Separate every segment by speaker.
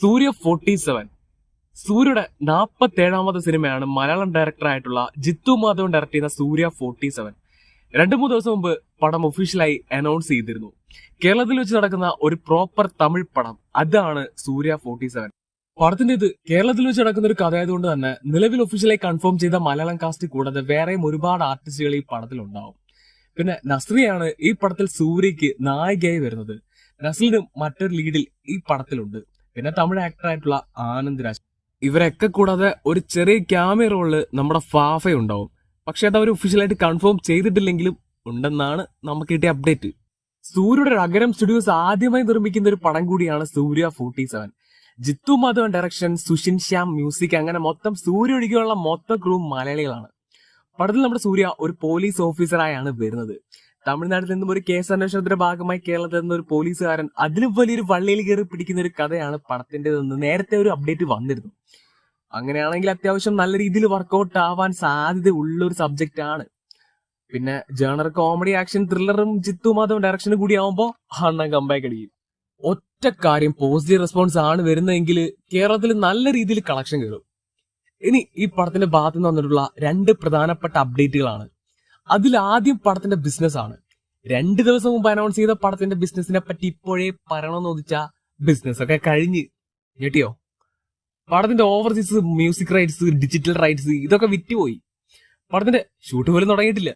Speaker 1: സൂര്യ forty seven സൂര്യയുടെ നാൽപ്പത്തേഴാമത് സിനിമയാണ് മലയാളം ഡയറക്ടറായിട്ടുള്ള ജിത്തു മാധവൻ ഡയറക്ട് ചെയ്ത സൂര്യ ഫോർട്ടി സെവൻ രണ്ടു മൂന്ന് ദിവസം മുമ്പ് പടം ഒഫീഷ്യലായി അനൗൺസ് ചെയ്തിരുന്നു. കേരളത്തിൽ വെച്ച് നടക്കുന്ന ഒരു പ്രോപ്പർ തമിഴ് പടം അതാണ് സൂര്യ ഫോർട്ടി സെവൻ പടത്തിന്റെ ഇത് കേരളത്തിൽ വെച്ച് നടക്കുന്ന ഒരു കഥയായതുകൊണ്ട് തന്നെ നിലവിൽ ഒഫീഷ്യലായി കൺഫേം ചെയ്ത മലയാളം കാസ്റ്റ് കൂടാതെ വേറെയും ഒരുപാട് ആർട്ടിസ്റ്റുകൾ ഈ പടത്തിൽ ഉണ്ടാവും. പിന്നെ നസ്രിയാണ് ഈ പടത്തിൽ സൂര്യക്ക് നായികയായി വരുന്നത്. നസ്ലിനും മറ്റൊരു ലീഡിൽ ഈ പടത്തിലുണ്ട്. പിന്നെ തമിഴ് ആക്ടറായിട്ടുള്ള ആനന്ദ് രാജ്. ഇവരൊക്കെ കൂടാതെ ഒരു ചെറിയ ക്യാമിയ റോളിൽ നമ്മുടെ ഫാഫ ഉണ്ടാവും. പക്ഷെ അത് അവർ ഒഫീഷ്യലായിട്ട് കൺഫേം ചെയ്തിട്ടില്ലെങ്കിലും ഉണ്ടെന്നാണ് നമുക്ക് കിട്ടിയ അപ്ഡേറ്റ് സൂര്യയുടെ അഗരം സ്റ്റുഡിയോസ് ആദ്യമായി നിർമ്മിക്കുന്ന ഒരു പടം കൂടിയാണ് Suriya forty seven Jithu Madhavan direction Sushin Shyam music അങ്ങനെ മൊത്തം സൂര്യ ഒഴികെയുള്ള മൊത്തം ക്രൂ മലയാളികളാണ്. പടത്തിൽ നമ്മുടെ സൂര്യ ഒരു പോലീസ് ഓഫീസറായാണ് വരുന്നത്. തമിഴ്നാട്ടിൽ നിന്നും ഒരു കേസ് അന്വേഷണത്തിന്റെ ഭാഗമായി കേരളത്തിൽ നിന്ന് ഒരു പോലീസുകാരൻ അതിലും വലിയൊരു വള്ളിയിൽ കയറി പിടിക്കുന്ന ഒരു കഥയാണ് പടത്തിന്റേതെന്ന് നേരത്തെ ഒരു അപ്ഡേറ്റ് വന്നിരുന്നു. അങ്ങനെയാണെങ്കിൽ അത്യാവശ്യം നല്ല രീതിയിൽ വർക്കൗട്ട് ആവാൻ സാധ്യത ഉള്ള ഒരു സബ്ജക്റ്റ് ആണ്. പിന്നെ ജേണർ കോമഡി ആക്ഷൻ ത്രില്ലറും ജിത്തു മാധവ് ഡയറക്ഷനും കൂടി ആവുമ്പോ അണ്ണൻ കമ്പാക്ക് അടിക്കും. ഒറ്റ കാര്യം പോസിറ്റീവ് റെസ്പോൺസ് ആണ് വരുന്നതെങ്കിൽ കേരളത്തിൽ നല്ല രീതിയിൽ കളക്ഷൻ കയറും ഇനി ഈ പടത്തിന്റെ ഭാഗത്ത് നിന്ന് വന്നിട്ടുള്ള രണ്ട് പ്രധാനപ്പെട്ട അപ്ഡേറ്റുകളാണ് അതിൽ ആദ്യം പടത്തിന്റെ ബിസിനസ് ആണ്. രണ്ട് ദിവസം മുമ്പ് അനൗൺസ് ചെയ്ത പടത്തിന്റെ ബിസിനസിനെ പറ്റി ഇപ്പോഴേ പറയണമെന്ന് ചോദിച്ച ബിസിനസ് ഒക്കെ കഴിഞ്ഞ്. കേട്ടിയോ പടത്തിന്റെ overseas music rights digital rights ഇതൊക്കെ വിറ്റുപോയി. പടത്തിന്റെ ഷൂട്ട് പോലും തുടങ്ങിയിട്ടില്ല.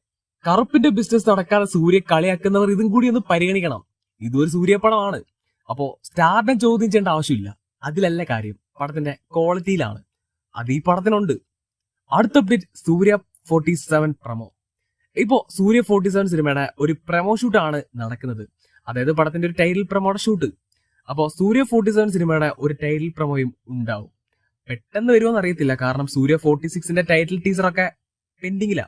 Speaker 1: കറുപ്പിന്റെ ബിസിനസ് നടക്കാതെ സൂര്യ കളിയാക്കുന്നവർ ഇതും കൂടി ഒന്ന് പരിഗണിക്കണം. ഇതൊരു സൂര്യപ്പടമാണ്. അപ്പോ സ്റ്റാറിനെ ചോദ്യം ചെയ്യേണ്ട ആവശ്യമില്ല. അതിലല്ല കാര്യം. പടത്തിന്റെ ക്വാളിറ്റിയിലാണ് അത് ഈ പടത്തിനുണ്ട്. അടുത്ത update Suriya forty seven promo ഇപ്പോ സൂര്യ ഫോർട്ടി സെവൻ സിനിമയുടെ ഒരു പ്രമോ ആണ് നടക്കുന്നത്. അതായത് പടത്തിന്റെ ഒരു ടൈറ്റിൽ പ്രമോയുടെ ഷൂട്ട് അപ്പോ സൂര്യ ഫോർട്ടി സെവൻ സിനിമയുടെ ഒരു ടൈറ്റിൽ പ്രമോയും ഉണ്ടാവും. പെട്ടെന്ന് വരുമോന്ന് അറിയത്തില്ല. കാരണം സൂര്യ ഫോർട്ടി സിക്സിന്റെ ടൈറ്റിൽ ടീസറൊക്കെ പെൻഡിങ്ങിലാ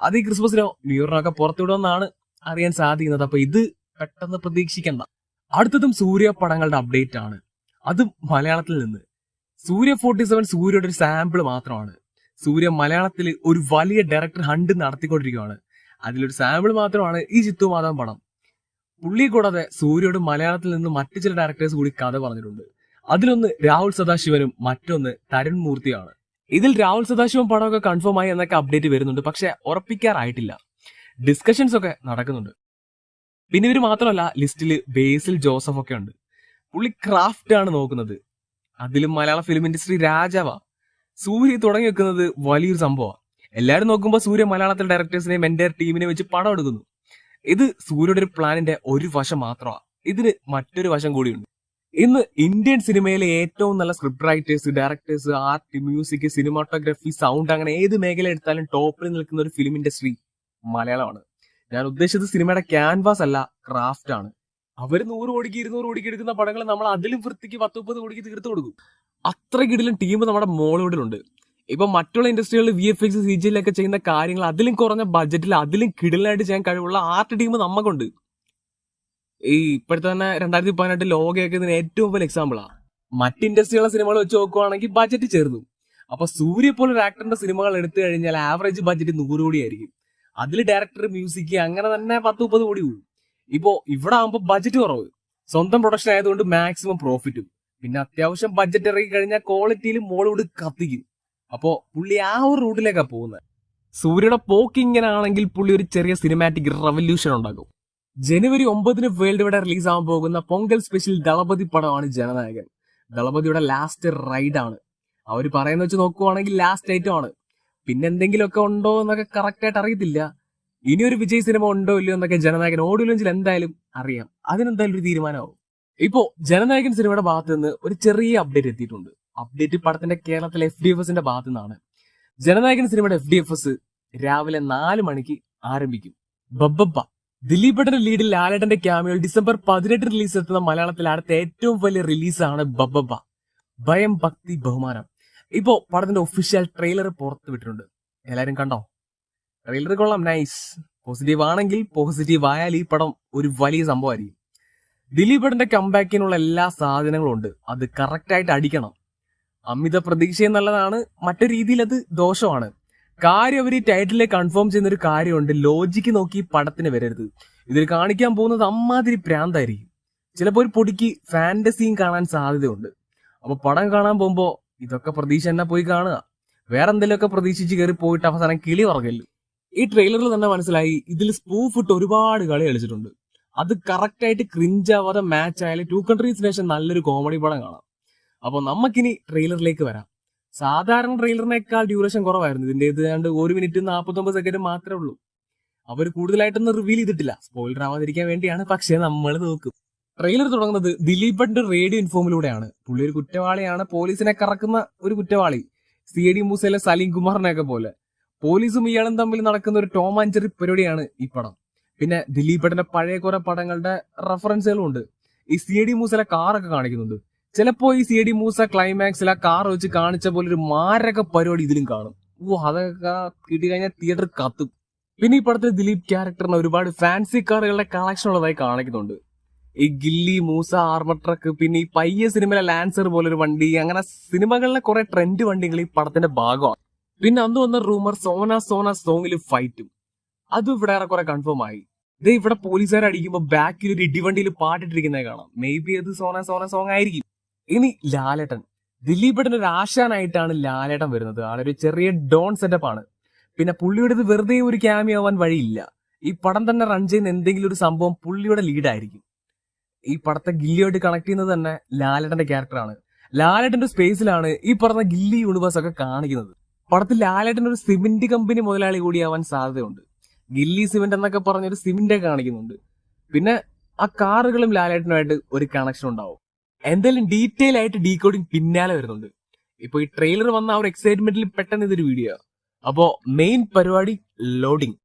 Speaker 1: അത് ഈ ക്രിസ്മസിനോ ന്യൂ ഇയറിനോ ഒക്കെ പുറത്തുവിടുമെന്നാണ് അറിയാൻ സാധിക്കുന്നത്. അപ്പൊ ഇത് പെട്ടെന്ന് പ്രതീക്ഷിക്കണ്ട. അടുത്തതും സൂര്യ പടങ്ങളുടെ അപ്ഡേറ്റ് ആണ്. അതും മലയാളത്തിൽ നിന്ന്. സൂര്യ ഫോർട്ടി സെവൻ സൂര്യയുടെ ഒരു സാമ്പിൾ മാത്രമാണ്. സൂര്യ മലയാളത്തിൽ ഒരു വലിയ ഡയറക്ടർ ഹണ്ട് നടത്തിക്കൊണ്ടിരിക്കുകയാണ് അതിലൊരു സാമ്പിൾ മാത്രമാണ് ഈ ചിത്തു മാധവൻ പടം. പുള്ളി കൂടാതെ സൂര്യയോട് മലയാളത്തിൽ നിന്ന് മറ്റു ചില ഡയറക്ടേഴ്സ് കൂടി കഥ പറഞ്ഞിട്ടുണ്ട്. അതിലൊന്ന് രാഹുൽ സദാശിവനും മറ്റൊന്ന് തരുൺ മൂർത്തിയാണ്. ഇതിൽ രാഹുൽ സദാശിവൻ പടമൊക്കെ കൺഫേം ആയി എന്നൊക്കെ അപ്ഡേറ്റ് വരുന്നുണ്ട്. പക്ഷെ ഉറപ്പിക്കാറായിട്ടില്ല. ഡിസ്കഷൻസ് ഒക്കെ നടക്കുന്നുണ്ട്. പിന്നെ ഇവർ മാത്രമല്ല ലിസ്റ്റിൽ ബേസിൽ ജോസഫ് ഒക്കെ ഉണ്ട്. പുള്ളി ക്രാഫ്റ്റ് ആണ് നോക്കുന്നത്. അതിലും മലയാള ഫിലിം ഇൻഡസ്ട്രി രാജാവാ. സൂര്യ തുടങ്ങി വെക്കുന്നത് വലിയൊരു സംഭവമാണ് എല്ലാവരും നോക്കുമ്പോൾ സൂര്യ മലയാളത്തിലെ ഡയറക്ടേഴ്സിനെയും എന്റെ ടീമിനെ വെച്ച് പടം എടുക്കുന്നു. ഇത് സൂര്യയുടെ ഒരു പ്ലാനിന്റെ ഒരു വശം മാത്രമാണ് ഇതിന് മറ്റൊരു വശം കൂടിയുണ്ട്. ഇന്ന് ഇന്ത്യൻ സിനിമയിലെ ഏറ്റവും നല്ല script writers directors art music cinematography sound അങ്ങനെ ഏത് മേഖല എടുത്താലും ടോപ്പിൽ നിൽക്കുന്ന ഒരു ഫിലിം ഇൻഡസ്ട്രി മലയാളമാണ്. ഞാൻ ഉദ്ദേശിച്ചത് സിനിമയുടെ ക്യാൻവാസ് അല്ല ക്രാഫ്റ്റ് ആണ്. അവർ നൂറ് കോടിക്ക് ഇരുന്നൂറ് കോടിക്ക് എടുക്കുന്ന പടങ്ങൾ നമ്മൾ അതിലും വൃത്തിക്ക് പത്ത് മുപ്പത് കോടിക്ക് തീർത്തു കൊടുക്കും. അത്ര ടീം നമ്മുടെ മോളിവുഡിലുണ്ട്. ഇപ്പൊ മറ്റുള്ള ഇൻഡസ്ട്രികളിൽ വി എഫ് എക്സ് സി ജിയിലൊക്കെ ചെയ്യുന്ന കാര്യങ്ങൾ അതിലും കുറഞ്ഞ ബഡ്ജറ്റിൽ അതിലും കിടിലായിട്ട് ചെയ്യാൻ കഴിവുള്ള ആർട്ട് ടീം നമുക്കുണ്ട് ഈ ഇപ്പോഴത്തെ തന്നെ രണ്ടായിരത്തി പതിനെട്ട് ലോകയൊക്കെ ഇതിന് ഏറ്റവും വലിയ എക്സാമ്പിളാണ് മറ്റ് ഇൻഡസ്ട്രിയുള്ള സിനിമകൾ വെച്ച് നോക്കുവാണെങ്കിൽ ബഡ്ജറ്റ് ചേർന്നു അപ്പൊ സൂര്യ പോലെ ഒരു ആക്ടറിന്റെ സിനിമകൾ എടുത്തു കഴിഞ്ഞാൽ ആവറേജ് ബഡ്ജറ്റ് നൂറ് കോടിയായിരിക്കും അതിൽ ഡയറക്ടർ മ്യൂസിക് അങ്ങനെ തന്നെ പത്ത് മുപ്പത് കോടി പോകും ഇപ്പോ ഇവിടെ ആകുമ്പോൾ ബഡ്ജറ്റ് കുറവ്. സ്വന്തം പ്രൊഡക്ഷൻ ആയതുകൊണ്ട് മാക്സിമം പ്രോഫിറ്റും പിന്നെ അത്യാവശ്യം ബഡ്ജറ്റ് ഇറങ്ങി കഴിഞ്ഞാൽ ക്വാളിറ്റിയിൽ മോളോട് കത്തിക്കും. അപ്പോ പുള്ളി ആ ഒരു റൂട്ടിലേക്കാണ് പോകുന്നത് സൂര്യയുടെ പോക്ക് ഇങ്ങനെ ആണെങ്കിൽ പുള്ളി ഒരു ചെറിയ സിനിമാറ്റിക് റവല്യൂഷൻ ഉണ്ടാക്കും. ജനുവരി ഒമ്പതിന് വേൾഡ് വൈഡ് റിലീസ് ആവാൻ പോകുന്ന പൊങ്കൽ സ്പെഷ്യൽ ദളപതി പടമാണ് ജനനായകൻ. ദളപതിയുടെ ലാസ്റ്റ് റൈഡാണ് അവർ പറയുന്ന വെച്ച് നോക്കുവാണെങ്കിൽ ലാസ്റ്റ് ഐറ്റം ആണ്. പിന്നെ എന്തെങ്കിലുമൊക്കെ ഉണ്ടോ എന്നൊക്കെ കറക്റ്റ് ആയിട്ട് അറിയത്തില്ല. ഇനിയൊരു വിജയ് സിനിമ ഉണ്ടോ ഇല്ലയോ എന്നൊക്കെ ജനനായകൻ ഓഡിയോ ലോഞ്ചിൽ എന്തായാലും അറിയാം. അതിനെന്തായാലും ഒരു തീരുമാനമാവും. ഇപ്പോ ജനനായകൻ സിനിമയുടെ ഭാഗത്ത് നിന്ന് ഒരു ചെറിയ അപ്ഡേറ്റ് എത്തിയിട്ടുണ്ട്. അപ്ഡേറ്റ് പടത്തിന്റെ കേരളത്തിലെ എഫ് ഡി എഫ് എസിന്റെ ഭാഗത്തു നിന്നാണ് ജനനായകൻ സിനിമയുടെ എഫ് ഡി എഫ് എസ് രാവിലെ നാല് മണിക്ക് ആരംഭിക്കും. ബബ്ബബ്ബ. ദിലീപേട്ടന്റെ ലീഡിൽ ലാലേട്ടന്റെ ക്യാമിയോൾ ഡിസംബർ പതിനെട്ട് റിലീസ് എത്തുന്ന മലയാളത്തിലെ അടുത്ത ഏറ്റവും വലിയ റിലീസാണ് ബബ്ബബ്ബ. ഭയം ഭക്തി ബഹുമാനം. ഇപ്പോ പടത്തിന്റെ ഒഫീഷ്യൽ ട്രെയിലർ പുറത്തു വിട്ടിട്ടുണ്ട്. എല്ലാരും കണ്ടോ? ട്രെയിലർ കൊള്ളാം. നൈസ് പോസിറ്റീവ് ആണെങ്കിൽ പോസിറ്റീവ് ആയാൽ ഈ പടം ഒരു വലിയ സംഭവമായിരിക്കും. ദിലീപേട്ടന്റെ കംബാക്കിനുള്ള എല്ലാ സാധനങ്ങളും ഉണ്ട് അത് കറക്റ്റായിട്ട് അടിക്കണം. അമിത പ്രതീക്ഷ എന്നുള്ളതാണ് മറ്റു രീതിയിൽ അത് ദോഷമാണ്. കാര്യം അവർ ഈ ടൈറ്റിലെ കൺഫേം ചെയ്യുന്ന ഒരു കാര്യമുണ്ട്. ലോജിക്ക് നോക്കി പടത്തിന് വരരുത്. ഇതിൽ കാണിക്കാൻ പോകുന്നത് അമ്മാതിരി പ്രാന്തായിരിക്കും. ചിലപ്പോൾ ഒരു പൊടിക്ക് ഫാന്റസിയും കാണാൻ സാധ്യതയുണ്ട്. അപ്പൊ പടം കാണാൻ പോകുമ്പോ ഇതൊക്കെ പ്രതീക്ഷ തന്നെ പോയി കാണുക. വേറെ എന്തെങ്കിലുമൊക്കെ പ്രതീക്ഷിച്ച് കയറി പോയിട്ട് അവസാനം കിളി പറകല്ലു ഈ ട്രെയിലറിൽ തന്നെ മനസ്സിലായി. ഇതിൽ സ്പൂഫ് ഇട്ട് ഒരുപാട് കളി കളിച്ചിട്ടുണ്ട്. അത് കറക്റ്റ് ആയിട്ട് ക്രിഞ്ച് ആവാതെ മാച്ച് ആയാലും ടു കൺട്രീസ് നേഷൻ നല്ലൊരു കോമഡി പടം കാണാം. അപ്പോൾ നമുക്കിനി ട്രെയിലറിലേക്ക് വരാം. സാധാരണ ട്രെയിലറിനേക്കാൾ ഡ്യൂറേഷൻ കുറവായിരുന്നു. ഇതിന്റെ ഇത് കണ്ട് ഒരു മിനിറ്റ് നാൽപ്പത്തൊമ്പത് സെക്കൻഡ് മാത്രമേ ഉള്ളൂ. അവർ കൂടുതലായിട്ടൊന്നും റിവീൽ ചെയ്തിട്ടില്ല. സ്പോയിലർ ആവാതിരിക്കാൻ വേണ്ടിയാണ്. പക്ഷേ നമ്മൾ നോക്കും. ട്രെയിലർ തുടങ്ങുന്നത് ദിലീപന്റെ റേഡിയോ ഇൻഫോമിലൂടെയാണ് പുള്ളി ഒരു കുറ്റവാളിയാണ്. പോലീസിനെ കറക്കുന്ന ഒരു കുറ്റവാളി. സി ഡി മൂസയിലെ സലീം കുമാറിനെയൊക്കെ പോലെ. പോലീസും ഇയാളും തമ്മിൽ നടക്കുന്ന ഒരു ടോം ആൻഡ് ജെറി പരിപാടിയാണ് ഈ പടം. പിന്നെ ദിലീപേട്ടന്റെ പഴയ കുറെ പടങ്ങളുടെ റെഫറൻസുകളും ഉണ്ട് ഈ സി ഡി മൂസിലെ കാറൊക്കെ കാണിക്കുന്നുണ്ട്. ചിലപ്പോ ഈ സി ഡി മൂസ ക്ലൈമാക്സിൽ ആ കാർ വെച്ച് കാണിച്ച പോലെ ഒരു മാരക പരിപാടി ഇതിലും കാണും. ഓ അതൊക്കെ കിട്ടി കഴിഞ്ഞാൽ തിയേറ്റർ കത്തും. പിന്നെ ഈ പടത്തിൽ ദിലീപ് ക്യാരക്ടറിന് ഒരുപാട് ഫാൻസി കാറുകളുടെ കളക്ഷൻ ഉള്ളതായി കാണിക്കുന്നുണ്ട്. ഈ ഗില്ലി മൂസ ആർമർ ട്രക്ക് പിന്നെ ഈ പയ്യ സിനിമയിലെ ലാൻസർ പോലൊരു വണ്ടി അങ്ങനെ സിനിമകളിലെ കുറെ ട്രെൻഡ് വണ്ടികൾ ഈ പടത്തിന്റെ ഭാഗമാണ്. പിന്നെ അന്ന് വന്ന റൂമർ സോന സോന സോങ്ങിൽ ഫൈറ്റും അതും ഇവിടെ കുറെ കൺഫേം ആയി. ഇത് ഇവിടെ പോലീസുകാർ അടിക്കുമ്പോൾ ബാക്കിൽ ഒരു ഇടിവണ്ടിയിൽ പാട്ടിട്ടിരിക്കുന്നത് കാണാം. മേ ബി അത് സോന സോന സോങ് ആയിരിക്കും. ഇനി ലാലേട്ടൻ. ദിലീപേട്ടൻ ഒരു ആശാനായിട്ടാണ് ലാലേട്ടൻ വരുന്നത്. ആളൊരു ചെറിയ ഡോൺ സെറ്റപ്പ് ആണ്. പിന്നെ പുള്ളിയുടെ ഇത് വെറുതെ ഒരു ക്യാമിയോ ആവാൻ വഴിയില്ല. ഈ പടം തന്നെ റൺ ചെയ്യുന്ന എന്തെങ്കിലും ഒരു സംഭവം പുള്ളിയുടെ ലീഡായിരിക്കും ഈ പടത്തെ ഗില്ലിയോട്ട് കണക്ട് ചെയ്യുന്നത് തന്നെ ലാലേട്ടന്റെ ക്യാരക്ടറാണ് ലാലേട്ടന്റെ സ്പേസിലാണ് ഈ പറഞ്ഞ ഗില്ലി യൂണിവേഴ്സ് ഒക്കെ കാണിക്കുന്നത്. പടത്തിൽ ലാലേട്ടൻ ഒരു സിമെന്റ് കമ്പനി മുതലാളി കൂടിയാവാൻ സാധ്യതയുണ്ട്. ഗില്ലി സിമെന്റ് എന്നൊക്കെ പറഞ്ഞൊരു സിമെന്റ് കാണിക്കുന്നുണ്ട്. പിന്നെ ആ കാറുകളും ലാലേട്ടനുമായിട്ട് ഒരു കണക്ഷൻ ഉണ്ടാവും. എന്തായാലും ഡീറ്റെയിൽ ആയിട്ട് ഡീകോഡിങ് പിന്നാലെ വരുന്നുണ്ട്. ഇപ്പൊ ഈ ട്രെയിലർ വന്ന ആ ഒരു എക്സൈറ്റ്മെന്റിൽ പെട്ടെന്ന് ഇതൊരു വീഡിയോ അപ്പോ മെയിൻ പരിപാടി ലോഡിംഗ്